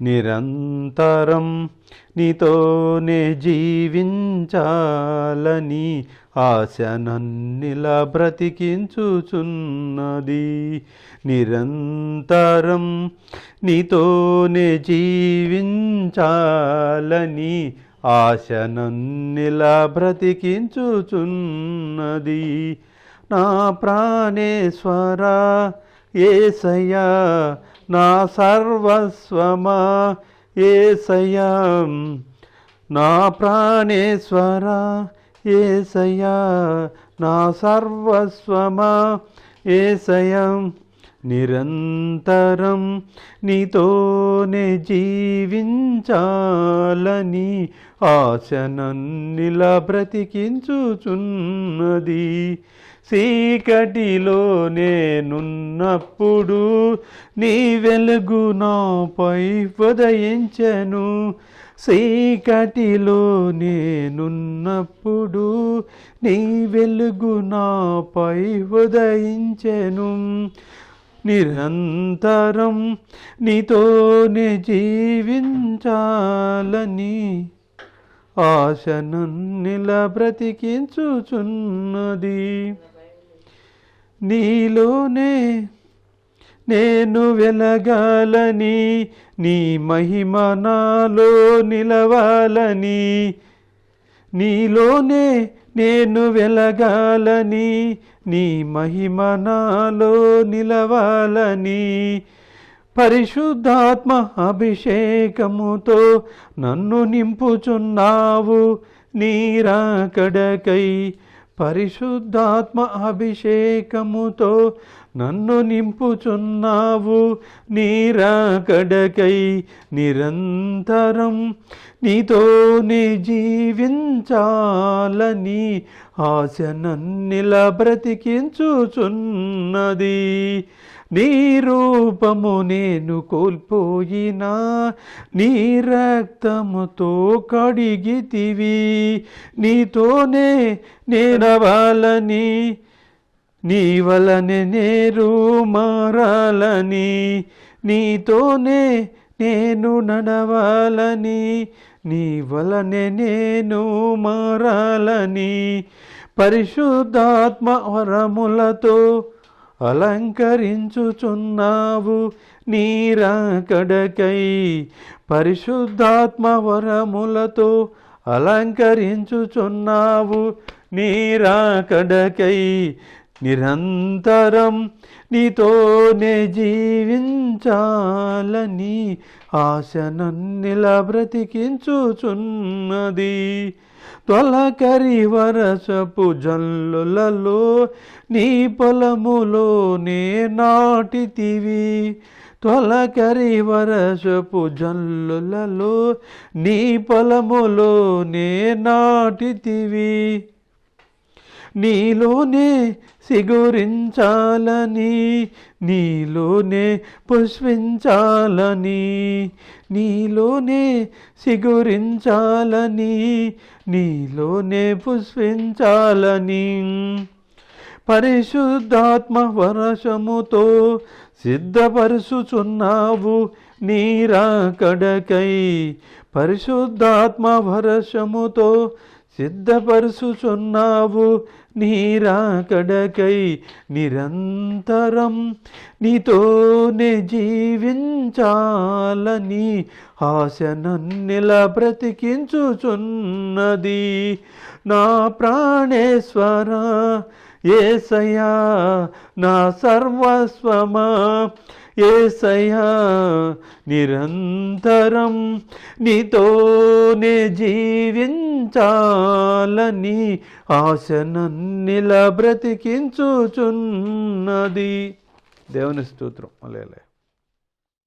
నిరంతరం నీతోనే జీవించాలని ఆశ నన్నిలా బ్రతికించుచున్నది. నిరంతరం నీతోనే జీవించాలని ఆశ నన్నిలా బ్రతికించుచున్నది. నా ప్రాణేశ్వరా ఏసయ్యా నా సర్వస్వమా ఏసయ్యా. నా ప్రాణేశ్వరా ఏసయ్యా. నా సర్వస్వమా ఏసయ్యా. నిరంతరం నీతోనే జీవించాలని ఆశ నన్నిలా బ్రతికించుచున్నది. చీకటిలో నేనున్నప్పుడు నీ వెలుగు నాపై ఉదయించెను. చీకటిలో నేనున్నప్పుడు నీ వెలుగు నాపై ఉదయించెను. నిరంతరం నీతోనే జీవించాలని ఆశ నన్నిలా బ్రతికించుచున్నది. నీలోనే నేను వెలగాలని నీ మహిమ నాలో నిలవాలని నీలోనే నేను వెలగాలని నీ మహిమ నాలో నిలవాలని. పరిశుద్ధాత్మ అభిషేకముతో నన్ను నింపుచున్నావు నీరాకడకై పరిశుద్ధాత్మ అభిషేకముతో నన్ను నింపుచున్నావు. నీరాకడకై నిరంతరం నీతోనే జీవించాలని ఆశ నన్నిలా బ్రతికించుచున్నది. నీ రూపము నేను కోల్పోయినా నీ రక్తముతో కడిగితివి. నీతోనే నేనవాలని నీ వలనే నేరు మారాలని నీతోనే నేను నడవాలని నీ వలనే నేను మారాలని. పరిశుద్ధాత్మ వరములతో అలంకరించుచున్నావు నీరాకడకై పరిశుద్ధాత్మ వరములతో అలంకరించుచున్నావు నీరాకడకై. నిరంతరం నీతోనే జీవించాలని ఆశ నన్నిలా బ్రతికించుచున్నది. తొలకరి వరసపు జల్లులలో నీ పొలములోనే నాటితివి. తొలకరి వరసపు జల్లులలో నీ పొలములోనే నాటితివి. నీలోనే సిగురించాలని నీలోనే పుష్పించాలని నీలోనే సిగురించాలని నీలోనే పుష్పించాలని. పరిశుద్ధాత్మ వరసముతో సిద్ధపరుచుచున్నావు నీరాకడకై పరిశుద్ధాత్మ వరసముతో సిద్ధపరుచుచున్నావు నీరాకడకై నిరంతరం నీతోనే జీవించాలని ఆశ నిల బ్రతికించుచున్నది. నా ప్రాణేశ్వర ఏసయ్యా నా సర్వస్వమా? ఏసయ్యా నిరంతరం నీతోనే జీవించాలని ఆశనన్నిలా బ్రతికించుచున్నది. దేవుని స్తోత్రం. అలేలే